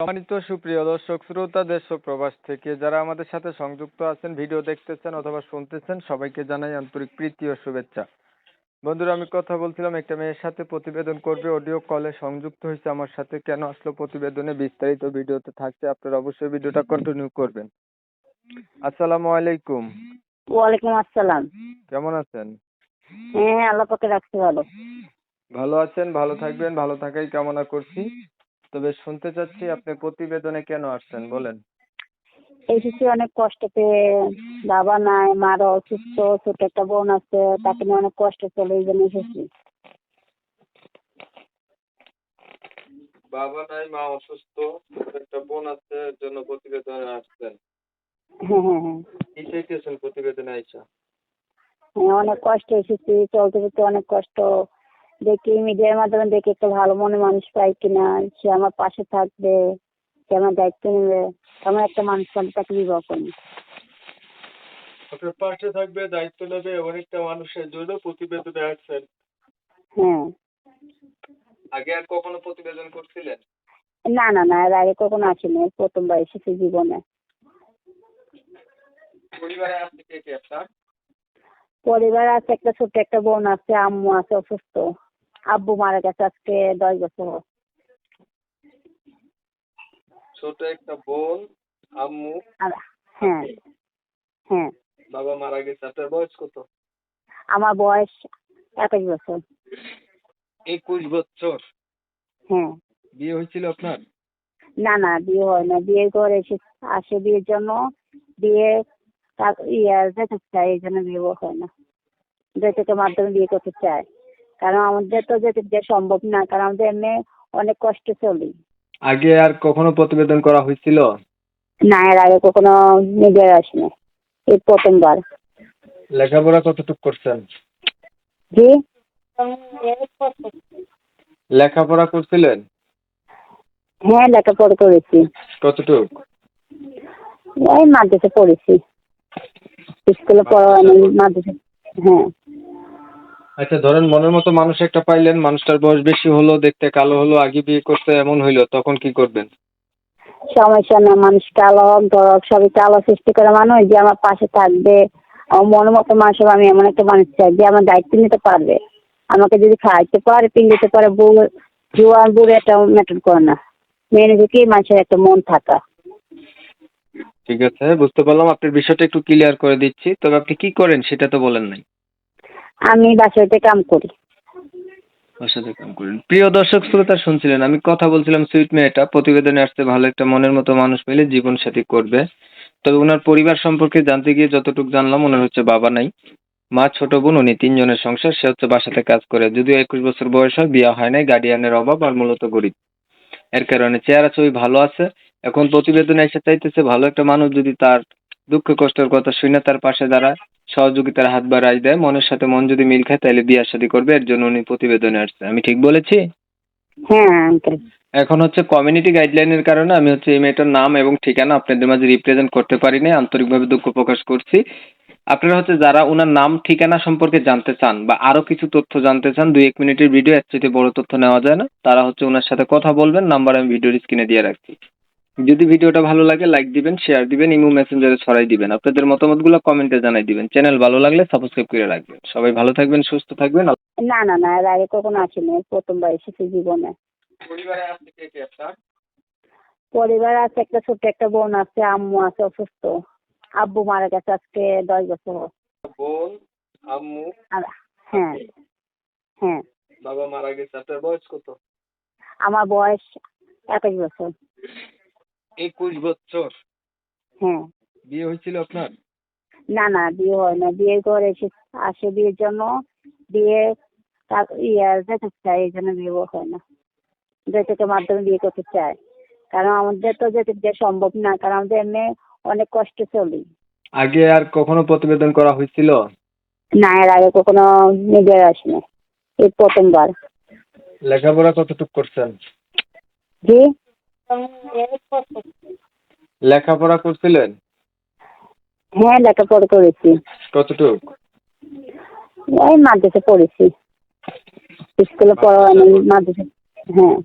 সম্মানিত সুপ্রিয় দর্শক শ্রোতা দেশ প্রবাস থেকে যারা আমাদের সাথে সংযুক্ত আছেন ভিডিও দেখতেছেন অথবা শুনতেছেন সবাইকে জানাই আন্তরিক প্রীতি ও শুভেচ্ছা। বন্ধুরা আমি কথা বলছিলাম একটা মেয়ের সাথে প্রতিবেদন করবে অডিও কলে সংযুক্ত হয়েছে আমার সাথে। কেন আসলো প্রতিবেদনে? বিস্তারিত ভিডিওতে থাকছে আপনারা অবশ্যই ভিডিওটা কন্টিনিউ করবেন। আসসালামু আলাইকুম। ওয়ালাইকুম আসসালাম। কেমন আছেন? হ্যাঁ আল্লাহ পাকে রাখতে ভালো। ভালো আছেন ভালো থাকবেন ভালো থাকাই কামনা করছি। তবে শুনতে চাচ্ছি আপনি প্রতিবেদনে কেন আসছেন বলেন। এসেছি অনেক কষ্ট পেয়ে বাবা নাই মারা অসুস্থ ছোট একটা বোন আছে তাকে নিয়ে অনেক কষ্ট চলে এই জন্য এসেছি। বাবা নাই মা অসুস্থ একটা বোন আছে এর জন্য প্রতিবেদনে আসছেন। হ্যাঁ হ্যাঁ হ্যাঁ। কি চাইতেছেন প্রতিবেদনে আইসা? হ্যাঁ অনেক কষ্ট এসেছি চলতে চলতে অনেক কষ্ট। দেখি মিডিয়ার মাধ্যমে দেখি একটা ভালো মনে মানুষ পাই কিনা সে আমার পাশে থাকবে সে আমার দায়িত্ব নেবে তেমন একটা মানুষ আমি তাকে বিবাহ করি। আপনার পাশে থাকবে দায়িত্ব নেবে অনেকটা মানুষের জন্য প্রতিবেদনে আসছেন হ্যাঁ। আগে আর কখনো প্রতিবেদন করছিলেন? না না না এর আগে কখনো আসিনি প্রথমবার এসেছি জীবনে। পরিবারে আছে কে কে আপনার? পরিবার আছে একটা ছোট একটা বোন আছে আম্মু আছে অসুস্থ। আব্বু মারা গেছে আজকে দশ বছর। ছোট একটা বোন আম্মু। আর হ্যাঁ হ্যাঁ। বাবা মারা গেছে আপনার বয়স কত? আমার বয়স একুশ বছর। একুশ বছর? হ্যাঁ। বিয়ে হয়েছিল আপনার? না না বিয়ে হয় না। বিয়ে করে এসে আসে বিয়ের জন্য। বিয়ে তার ইয়ে যেতে চায় এই জন্য বিয়ে হয় না। যেতে মাধ্যমে বিয়ে করতে চায়। কারণ আমাদের তো যেতে সম্ভব না কারণ আমাদের এমনি অনেক কষ্ট চলি। আগে আর কখনো প্রতিবেদন করা হয়েছিল? না এর আগে কখনো মিডিয়ায় আসেনি। এই প্রথমবার। লেখাপড়া কতটুকু করছেন? জি? লেখাপড়া করছিলেন? হ্যাঁ লেখাপড়া করেছি। কতটুক? এই মাদ্রাসা পড়েছি। স্কুলে পড়া মাদ্রাসা হ্যাঁ। আচ্ছা ধরেন মনের মতো মানুষ একটা পাইলেন মানুষটার বয়স বেশি হলো দেখতে কালো হলো আগে বিয়ে করতে এমন হইল তখন কি করবেন? সমস্যা না মানুষ কালো হোক ধরক সবই কালো সৃষ্টি করে মানুষ যে আমার পাশে থাকবে আমার মনের মতো মানুষ হবে, আমি এমন একটা মানুষ চাই যে আমার দায়িত্ব নিতে পারবে। আমাকে যদি খাওয়াইতে পারে পিন্ডিতে পারে বউ জোয়ান বুড়ো এটা ম্যাটার করে না। মেনে দেখি মানুষের একটা মন থাকা? ঠিক আছে বুঝতে পারলাম আপনার বিষয়টা একটু ক্লিয়ার করে দিচ্ছি তবে আপনি কি করেন সেটা তো বলেন নাই। আমি বাসাতে কাম করি। বাসাতে কাম করেন প্রিয় দর্শক, শ্রোতা শুনছিলেন, আমি কথা বলছিলাম সুইট মেয়েটা, প্রতিবেদনে আসতে ভালো একটা মনের মতো মানুষ পেলে জীবন সাথী করবে। তবে ওনার পরিবার সম্পর্কে জানতে গিয়ে যতটুকু জানলাম ওনার হচ্ছে বাবা নাই। মা, ছোট বোন, উনি তিনজনের সংসার, সে হচ্ছে বাসাতে কাজ করে। যদিও একুশ বছর বয়স হয়, বিয়ে হয় নাই, গার্ডিয়ানের অভাব আর মূলত গরিব। এর কারণে চেহারা ছবি ভালো আছে। এখন প্রতিবেদনে এসে চাইতেছে, ভালো একটা মানুষ যদি তার দুঃখ কষ্টের কথা শুনে তার পাশে দাঁড়ায় সহযোগিতার হাত বাড়াই দেয় মনের সাথে মন যদি মিল খায় তাহলে বিয়ে শাদী করবে এর জন্য উনি প্রতিবেদনে আসছে। আমি ঠিক বলেছি? হ্যাঁ আঙ্কেল এখন হচ্ছে কমিউনিটি গাইডলাইনের কারণে আমি হচ্ছে এই মেয়েটার নাম এবং ঠিকানা আপনাদের মাঝে রিপ্রেজেন্ট করতে পারি পারিনি আন্তরিকভাবে দুঃখ প্রকাশ করছি। আপনারা হচ্ছে যারা ওনার নাম ঠিকানা সম্পর্কে জানতে চান বা আরও কিছু তথ্য জানতে চান দুই এক মিনিটের ভিডিও এর বড় তথ্য নেওয়া যায় না। তারা হচ্ছে ওনার সাথে কথা বলবেন নাম্বার আমি ভিডিওর স্ক্রিনে দিয়ে রাখছি। যদি ভিডিওটা ভালো লাগে লাইক দিবেন শেয়ার দিবেন ইমো মেসেঞ্জারে ছড়াই দিবেন। আপনাদের মতামতগুলো কমেন্টে জানাই দিবেন। চ্যানেল ভালো লাগলে সাবস্ক্রাইব করে রাখবেন। সবাই ভালো থাকবেন সুস্থ থাকবেন। না না না এর আগে কখনো আসিনি প্রথমবার এসেছি জীবনে। পরিবারে আছে কে কে আপনার? পরিবার আছে একটা ছোট একটা বোন আছে আম্মু আছে অসুস্থ। আব্বু মারা গেছে আজকে দশ বছর বোন আম্মু আর হ্যাঁ হ্যাঁ। বাবা মারা গেছে আপনার বয়স কত? আমার বয়স একুশ বছর। একুশ বছর। হ্যাঁ। বিয়ে হয়েছিল আপনার? না না বিয়ে হয় না। বিয়ে করে এসে আসে বিয়ের জন্য। বিয়ে তার ইয়ে যেতে চায় এই জন্য বিয়ে হয় না। যেতে মাধ্যমে বিয়ে করতে চায়। কারণ আমাদের তো যেতে দেওয়া সম্ভব না কারণ আমাদের এমনি অনেক কষ্ট চলি। আগে আর কখনো প্রতিবেদন করা হয়েছিল? না এর আগে কখনো মিডিয়ায় আসেনি। এই প্রথমবার। লেখাপড়া কতটুকু করছেন? জি? লেখাপড়া করছিলেন? হ্যাঁ লেখাপড়া করেছি। কতটুক? এই মাদ্রাসা পড়েছি। স্কুলে পড়া মাদ্রাসা হ্যাঁ।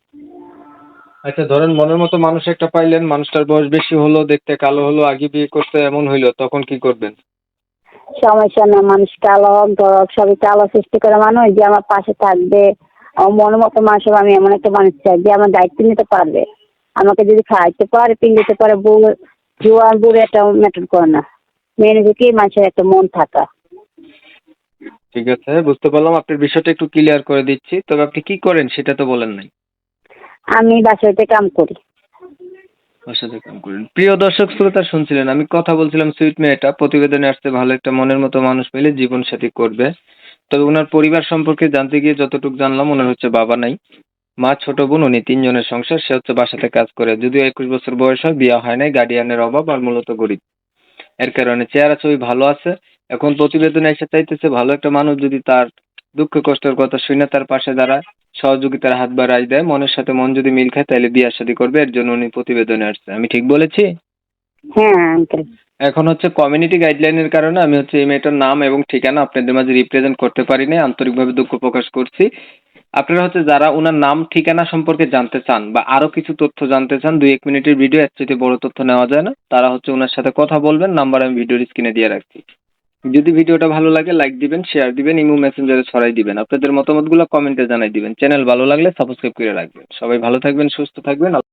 আচ্ছা ধরেন মনের মতো মানুষ একটা পাইলেন মানুষটার বয়স বেশি হলো দেখতে কালো হলো আগে বিয়ে করতে এমন হইল তখন কি করবেন? সমস্যা না মানুষ কালো হোক ধরক সবই কালো সৃষ্টি করে মানুষ যে আমার পাশে থাকবে আমার মনের মতো মানুষ আমি এমন একটা মানুষ চাই যে আমার দায়িত্ব নিতে পারবে। আমাকে যদি খাইতে পারে পিন্দিতে পারে বউ জোয়ান বুড়ো একটা ম্যাটার করে না। মেয়ে কি মানুষের একটা মন থাকা। ঠিক আছে বুঝতে পারলাম। আপনার বিষয়টা একটু ক্লিয়ার করে দিচ্ছি। তবে আপনি কি করেন সেটা তো বলেন নাই। আমি বাসাতে কাম করি। বাসাতে কাম করেন। প্রিয় দর্শক শ্রোতা শুনছিলেন আমি কথা বলছিলাম সুইট মেয়েটা। প্রতিবেদনে আসতে ভালো একটা মনের মতো মানুষ পেলে জীবন সাথী করবে। তবে ওনার পরিবার সম্পর্কে জানতে গিয়ে যতটুকু জানলাম ওনার হচ্ছে বাবা নাই। মা ছোট বোন উনি তিনজনের সংসার সে হচ্ছে বাসাতে কাজ করে। যদিও একুশ বছর বয়স হয় বিয়ে হয় নাই গার্ডিয়ানের অভাব আর মূলত গরিব। এর কারণে চেহারা ছবি ভালো আছে। এখন প্রতিবেদনে এসে চাইতেছে ভালো একটা মানুষ যদি তার দুঃখ কষ্টের কথা শুনে তার পাশে দাঁড়ায় সহযোগিতার হাত বাড়াই দেয় মনের সাথে মন যদি মিল খায় তাহলে বিয়ে শাদী করবে এর জন্য উনি প্রতিবেদনে আসছে। আমি ঠিক বলেছি? হ্যাঁ আঙ্কেল এখন হচ্ছে কমিউনিটি গাইডলাইনের কারণে আমি হচ্ছে এই মেয়েটার নাম এবং ঠিকানা আপনাদের মাঝে রিপ্রেজেন্ট করতে পারিনি আন্তরিকভাবে দুঃখ প্রকাশ করছি। আপনারা হচ্ছে যারা ওনার নাম, ঠিকানা সম্পর্কে জানতে চান বা আরও কিছু তথ্য জানতে চান, দুই এক মিনিটের ভিডিও এর চেয়ে বড় তথ্য নেওয়া যায় না। তারা হচ্ছে ওনার সাথে কথা বলবেন নাম্বার আমি ভিডিওর স্ক্রিনে দিয়ে রাখছি। যদি ভিডিওটা ভালো লাগে লাইক দিবেন শেয়ার দিবেন, ইমো মেসেঞ্জারে ছড়াই দিবেন। আপনাদের মতামতগুলো কমেন্টে জানাই দিবেন। চ্যানেল ভালো লাগলে সাবস্ক্রাইব করে রাখবেন। সবাই ভালো থাকবেন, সুস্থ থাকবেন।